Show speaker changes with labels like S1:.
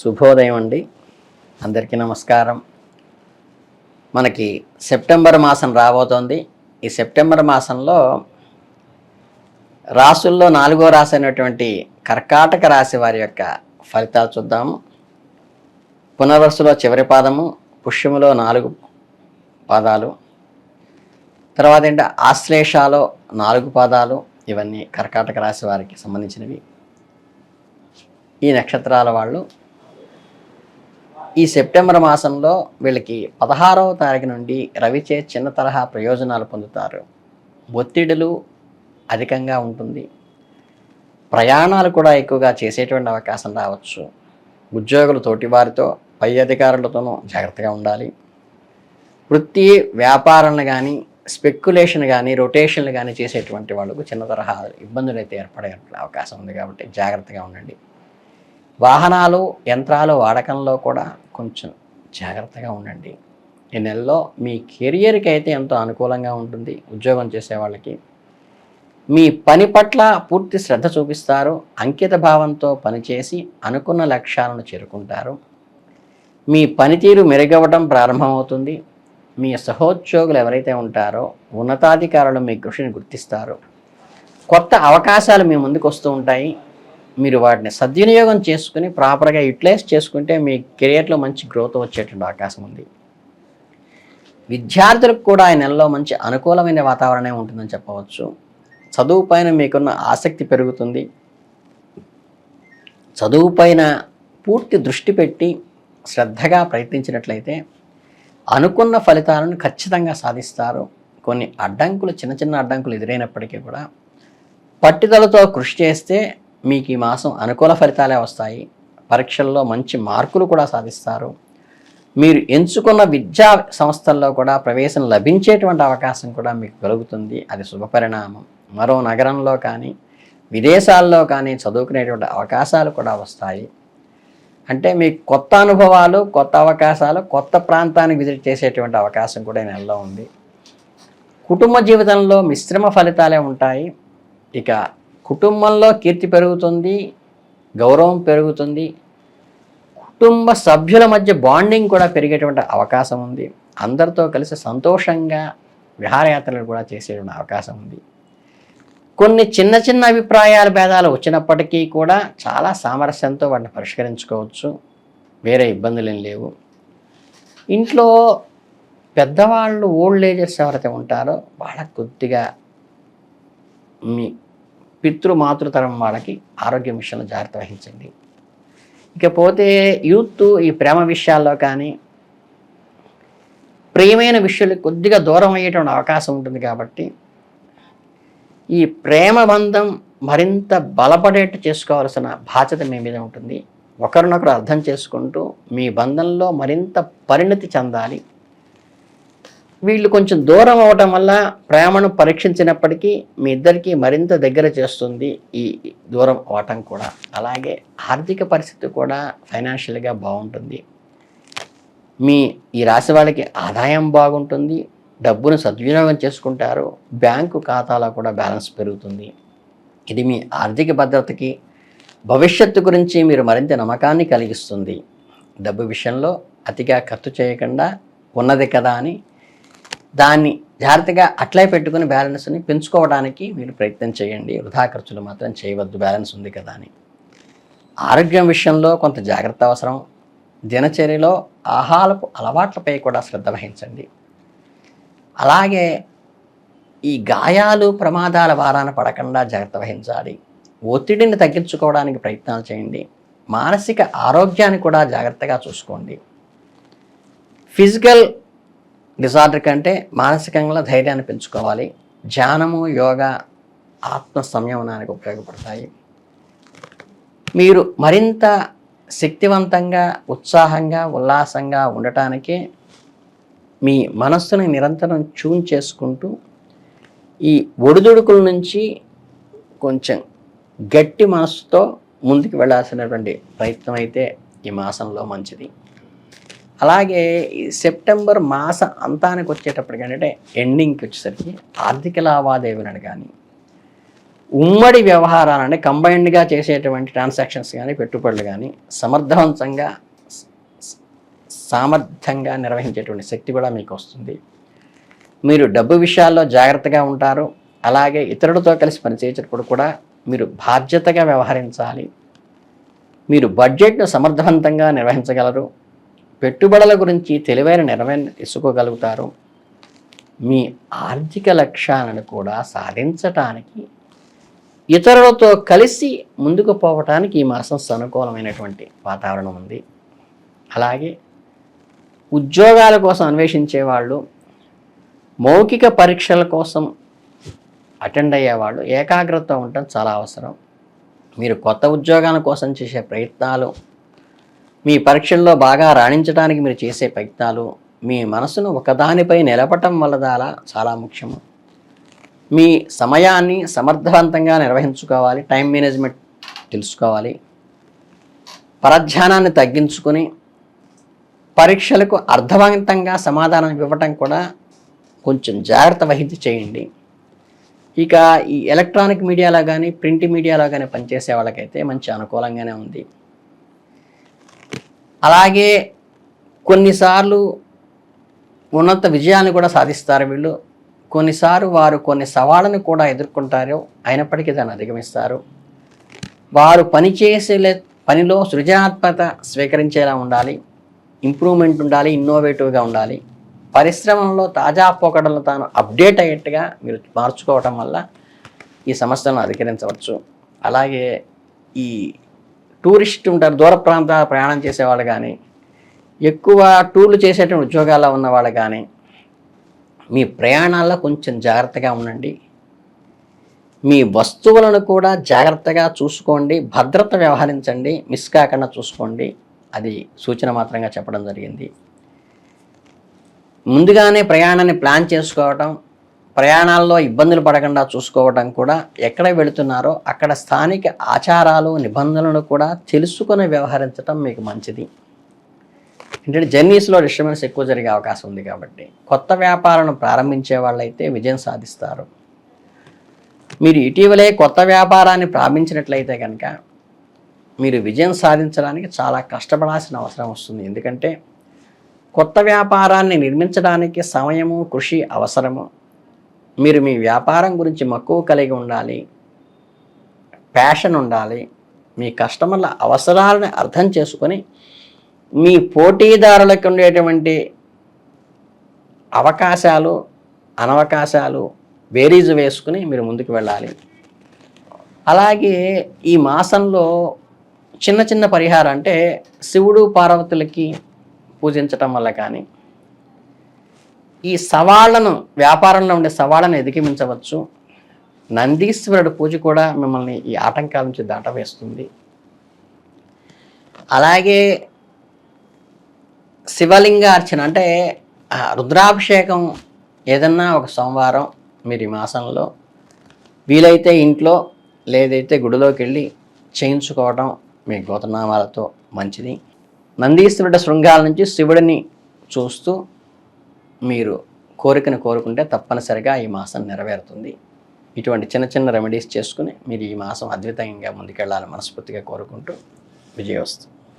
S1: శుభోదయం అండి. అందరికీ నమస్కారం. మనకి సెప్టెంబర్ మాసం రాబోతోంది. ఈ సెప్టెంబర్ మాసంలో రాసుల్లో నాలుగో రాశి అయినటువంటి కర్కాటక రాశి వారి యొక్క ఫలితాలు చూద్దాము. పునర్వసులో చివరి పాదము పుష్యములో నాలుగు పాదాలు తర్వాత ఏంటి ఆశ్లేషాలో నాలుగు పాదాలు ఇవన్నీ కర్కాటక రాశి వారికి సంబంధించినవి. ఈ నక్షత్రాల వాళ్ళు ఈ సెప్టెంబర్ మాసంలో వీళ్ళకి పదహారవ తారీఖు నుండి రవిచే చిన్న తరహా ప్రయోజనాలు పొందుతారు. ఒత్తిడులు అధికంగా ఉంటుంది. ప్రయాణాలు కూడా ఎక్కువగా చేసేటువంటి అవకాశం రావచ్చు. ఉద్యోగులు తోటివారితో పై అధికారులతోనూ జాగ్రత్తగా ఉండాలి. వృత్తి వ్యాపారాలను కానీ స్పెక్యులేషన్ కానీ రొటేషన్లు కానీ చేసేటువంటి వాళ్ళకు చిన్న తరహా ఇబ్బందులు అయితే ఏర్పడే అవకాశం ఉంది కాబట్టి జాగ్రత్తగా ఉండండి. వాహనాలు యంత్రాలు వాడకంలో కూడా కొంచెం జాగ్రత్తగా ఉండండి. ఈ నెలలో మీ కెరియర్కి అయితే ఎంతో అనుకూలంగా ఉంటుంది ఉద్యోగం చేసే వాళ్ళకి. మీ పని పట్ల పూర్తి శ్రద్ధ చూపిస్తారు అంకిత భావంతో పనిచేసి అనుకున్న లక్ష్యాలను చేరుకుంటారు. మీ పనితీరు మెరుగవడం ప్రారంభమవుతుంది. మీ సహోద్యోగులు ఎవరైతే ఉంటారో ఉన్నతాధికారులు మీ కృషిని గుర్తిస్తారు. కొత్త అవకాశాలు మీ ముందుకు వస్తూ ఉంటాయి. మీరు వాటిని సద్వినియోగం చేసుకుని ప్రాపర్గా యూటిలైజ్ చేసుకుంటే మీ కెరియర్లో మంచి గ్రోత్ వచ్చేటువంటి అవకాశం ఉంది. విద్యార్థులకు కూడా ఈ నెలలో మంచి అనుకూలమైన వాతావరణం ఉంటుందని చెప్పవచ్చు. చదువు పైన మీకున్న ఆసక్తి పెరుగుతుంది. చదువు పైన పూర్తి దృష్టి పెట్టి శ్రద్ధగా ప్రయత్నించినట్లయితే అనుకున్న ఫలితాలను ఖచ్చితంగా సాధిస్తారు. కొన్ని అడ్డంకులు చిన్న చిన్న అడ్డంకులు ఎదురైనప్పటికీ కూడా పట్టుదలతో కృషి చేస్తే మీకు ఈ మాసం అనుకూల ఫలితాలే వస్తాయి. పరీక్షల్లో మంచి మార్కులు కూడా సాధిస్తారు. మీరు ఎంచుకున్న విద్యా సంస్థల్లో కూడా ప్రవేశం లభించేటువంటి అవకాశం కూడా మీకు కలుగుతుంది. అది శుభపరిణామం మరో నగరంలో కానీ విదేశాల్లో కానీ చదువుకునేటువంటి అవకాశాలు కూడా వస్తాయి. అంటే మీకు కొత్త అనుభవాలు కొత్త అవకాశాలు కొత్త ప్రాంతానికి విజిట్ చేసేటువంటి అవకాశం కూడా ఈ నెలలో ఉంది. కుటుంబ జీవితంలో మిశ్రమ ఫలితాలే ఉంటాయి. ఇక కుటుంబంలో కీర్తి పెరుగుతుంది గౌరవం పెరుగుతుంది. కుటుంబ సభ్యుల మధ్య బాండింగ్ కూడా పెరిగేటువంటి అవకాశం ఉంది. అందరితో కలిసి సంతోషంగా విహారయాత్రలు కూడా చేసేటువంటి అవకాశం ఉంది. కొన్ని చిన్న చిన్న అభిప్రాయాల భేదాలు వచ్చినప్పటికీ కూడా చాలా సామరస్యంతో వాటిని పరిష్కరించుకోవచ్చు. వేరే ఇబ్బందులు ఏం లేవు. ఇంట్లో పెద్దవాళ్ళు ఓల్డ్ ఏజెస్ ఎవరైతే ఉంటారో వాళ్ళకు కొద్దిగా మీ పితృ మాతృతరం వాళ్ళకి ఆరోగ్య విషయంలో జాగ్రత్త వహించండి. ఇకపోతే యూత్ ఈ ప్రేమ విషయాల్లో కానీ ప్రియమైన విషయాలు కొద్దిగా దూరం అయ్యేటువంటి అవకాశం ఉంటుంది కాబట్టి ఈ ప్రేమ బంధం మరింత బలపడేట్టు చేసుకోవాల్సిన బాధ్యత మీ మీద ఉంటుంది. ఒకరినొకరు అర్థం చేసుకుంటూ మీ బంధంలో మరింత పరిణతి చెందాలి. వీళ్ళు కొంచెం దూరం అవటం వల్ల ప్రేమను పరీక్షించినప్పటికీ మీ ఇద్దరికి మరింత దగ్గర చేస్తుంది ఈ దూరం అవటం కూడా. అలాగే ఆర్థిక పరిస్థితి కూడా ఫైనాన్షియల్గా బాగుంటుంది. మీ ఈ రాశి వాళ్ళకి ఆదాయం బాగుంటుంది డబ్బును సద్వినియోగం చేసుకుంటారు బ్యాంకు ఖాతాలో కూడా బ్యాలెన్స్ పెరుగుతుంది. ఇది మీ ఆర్థిక భద్రతకి భవిష్యత్తు గురించి మీరు మరింత నమ్మకాన్ని కలిగిస్తుంది. డబ్బు విషయంలో అతిగా ఖర్చు చేయకుండా ఉన్నది కదా అని దాన్ని జాగ్రత్తగా అట్లే పెట్టుకుని బ్యాలెన్స్ని పెంచుకోవడానికి మీరు ప్రయత్నం చేయండి. వృధా ఖర్చులు మాత్రం చేయవద్దు. బ్యాలెన్స్ ఉంది కదా అని. ఆరోగ్యం విషయంలో కొంత జాగ్రత్త అవసరం. దినచర్యలో ఆహారపు అలవాట్లపై కూడా శ్రద్ధ వహించండి. అలాగే ఈ గాయాలు ప్రమాదాల వారాన పడకుండా జాగ్రత్త వహించాలి. ఒత్తిడిని తగ్గించుకోవడానికి ప్రయత్నాలు చేయండి. మానసిక ఆరోగ్యాన్ని కూడా జాగ్రత్తగా చూసుకోండి. ఫిజికల్ డిజార్డర్ కంటే మానసికంగా ధైర్యాన్ని పెంచుకోవాలి. ధ్యానము యోగా ఆత్మ సంయమనానికి ఉపయోగపడతాయి. మీరు మరింత శక్తివంతంగా ఉత్సాహంగా ఉల్లాసంగా ఉండటానికి మీ మనస్సుని నిరంతరం ట్యూన్ చేసుకుంటూ ఈ ఒడిదుడుకుల నుంచి కొంచెం గట్టి మనస్సుతో ముందుకు వెళ్ళాల్సినటువంటి ప్రయత్నం అయితే ఈ మాసంలో మంచిది. అలాగే ఈ సెప్టెంబర్ మాస అంతానికి వచ్చేటప్పటికి అంటే ఎండింగ్కి వచ్చేసరికి ఆర్థిక లావాదేవీలను కానీ ఉమ్మడి వ్యవహారాలని కంబైన్డ్గా చేసేటువంటి ట్రాన్సాక్షన్స్ కానీ పెట్టుబడులు కానీ సమర్థవంతంగా సామర్థ్యంగా నిర్వహించేటువంటి శక్తి కూడా మీకు వస్తుంది. మీరు డబ్బు విషయాల్లో జాగ్రత్తగా ఉంటారు. అలాగే ఇతరులతో కలిసి పనిచేసేటప్పుడు కూడా మీరు బాధ్యతగా వ్యవహరించాలి. మీరు బడ్జెట్ను సమర్థవంతంగా నిర్వహించగలరు. పెట్టుబడుల గురించి తెలివైన నిర్ణయం తీసుకోగలుగుతారు. మీ ఆర్థిక లక్ష్యాలను కూడా సాధించటానికి ఇతరులతో కలిసి ముందుకు పోవటానికి ఈ మాసం అనుకూలమైనటువంటి వాతావరణం ఉంది. అలాగే ఉద్యోగాల కోసం అన్వేషించే వాళ్ళు మౌఖిక పరీక్షల కోసం అటెండ్ అయ్యేవాళ్ళు ఏకాగ్రత ఉండటం చాలా అవసరం. మీరు కొత్త ఉద్యోగాల కోసం చేసే ప్రయత్నాలు మీ పరీక్షల్లో బాగా రాణించడానికి మీరు చేసే ప్రయత్నాలు మీ మనసును ఒకదానిపై నిలపటం వల్ల చాలా ముఖ్యము. మీ సమయాన్ని సమర్థవంతంగా నిర్వహించుకోవాలి టైం మేనేజ్మెంట్ తెలుసుకోవాలి. పరధ్యానాన్ని తగ్గించుకొని పరీక్షలకు అర్థవంతంగా సమాధానం ఇవ్వటం కూడా కొంచెం జాగ్రత్త వహించి చేయండి. ఇక ఈ ఎలక్ట్రానిక్ మీడియాలో కానీ ప్రింట్ మీడియాలో కానీ పనిచేసే వాళ్ళకైతే మంచి అనుకూలంగానే ఉంది. అలాగే కొన్నిసార్లు ఉన్నత విజయాన్ని కూడా సాధిస్తారు వీళ్ళు. కొన్నిసార్లు వారు కొన్ని సవాళ్ళను కూడా ఎదుర్కొంటారు. అయినప్పటికీ దాన్ని అధిగమిస్తారు. వారు పనిచేసే పనిలో సృజనాత్మకత స్వీకరించేలా ఉండాలి. ఇంప్రూవ్మెంట్ ఉండాలి ఇన్నోవేటివ్గా ఉండాలి. పరిశ్రమలో తాజా పోకడలను తాను అప్డేట్ అయ్యేట్టుగా మీరు మార్చుకోవటం వల్ల ఈ సమస్యలను అధికరించవచ్చు. అలాగే ఈ టూరిస్ట్ ఉంటారు దూర ప్రాంతాల ప్రయాణం చేసేవాళ్ళు కానీ ఎక్కువ టూర్లు చేసేటువంటి ఉద్యోగాల్లో ఉన్న వాళ్ళు కానీ మీ ప్రయాణాల్లో కొంచెం జాగ్రత్తగా ఉండండి. మీ వస్తువులను కూడా జాగ్రత్తగా చూసుకోండి భద్రత వ్యవహరించండి మిస్ కాకుండా చూసుకోండి. అది సూచన మాత్రంగా చెప్పడం జరిగింది. ముందుగానే ప్రయాణాన్ని ప్లాన్ చేసుకోవటం ప్రయాణాల్లో ఇబ్బందులు పడకుండా చూసుకోవటం కూడా ఎక్కడ వెళుతున్నారో అక్కడ స్థానిక ఆచారాలు నిబంధనలు కూడా తెలుసుకొని వ్యవహరించటం మీకు మంచిది. ఏంటంటే జర్నీస్లో డిస్టర్బెన్స్ ఎక్కువ జరిగే అవకాశం ఉంది కాబట్టి. కొత్త వ్యాపారాలను ప్రారంభించే వాళ్ళైతే విజయం సాధిస్తారు. మీరు ఇటీవలే కొత్త వ్యాపారాన్ని ప్రారంభించినట్లయితే కనుక మీరు విజయం సాధించడానికి చాలా కష్టపడాల్సిన అవసరం వస్తుంది. ఎందుకంటే కొత్త వ్యాపారాన్ని నిర్మించడానికి సమయము కృషి అవసరము. మీరు మీ వ్యాపారం గురించి మక్కువ కలిగి ఉండాలి. ప్యాషన్ ఉండాలి. మీ కస్టమర్ల అవసరాలను అర్థం చేసుకొని మీ పోటీదారులకు ఉండేటువంటి అవకాశాలు అనవకాశాలు బేరీజు వేసుకుని మీరు ముందుకు వెళ్ళాలి. అలాగే ఈ మాసంలో చిన్న చిన్న పరిహారం అంటే శివుడు పార్వతులకి పూజించటం వల్ల కానీ ఈ సవాళ్ళను వ్యాపారంలో ఉండే సవాళ్ళను అధిగమించవచ్చు నందీశ్వరుడు పూజ కూడా మిమ్మల్ని ఈ ఆటంకాల నుంచి దాటవేస్తుంది. అలాగే శివలింగ అర్చన అంటే రుద్రాభిషేకం ఏదన్నా ఒక సోమవారం మీరు ఈ మాసంలో వీలైతే ఇంట్లో లేదైతే గుడిలోకి వెళ్ళి చేయించుకోవడం మీ గోతనామాలతో మంచిది. నందీశ్వరుడి శృంగాల నుంచి శివుడిని చూస్తూ మీరు కోరికను కోరుకుంటే తప్పనిసరిగా ఈ మాసం నెరవేరుతుంది. ఇటువంటి చిన్న చిన్న రెమెడీస్ చేసుకుని మీరు ఈ మాసం అద్వితంగా ముందుకెళ్ళాలని మనస్ఫూర్తిగా కోరుకుంటూ విజయవస్తుంది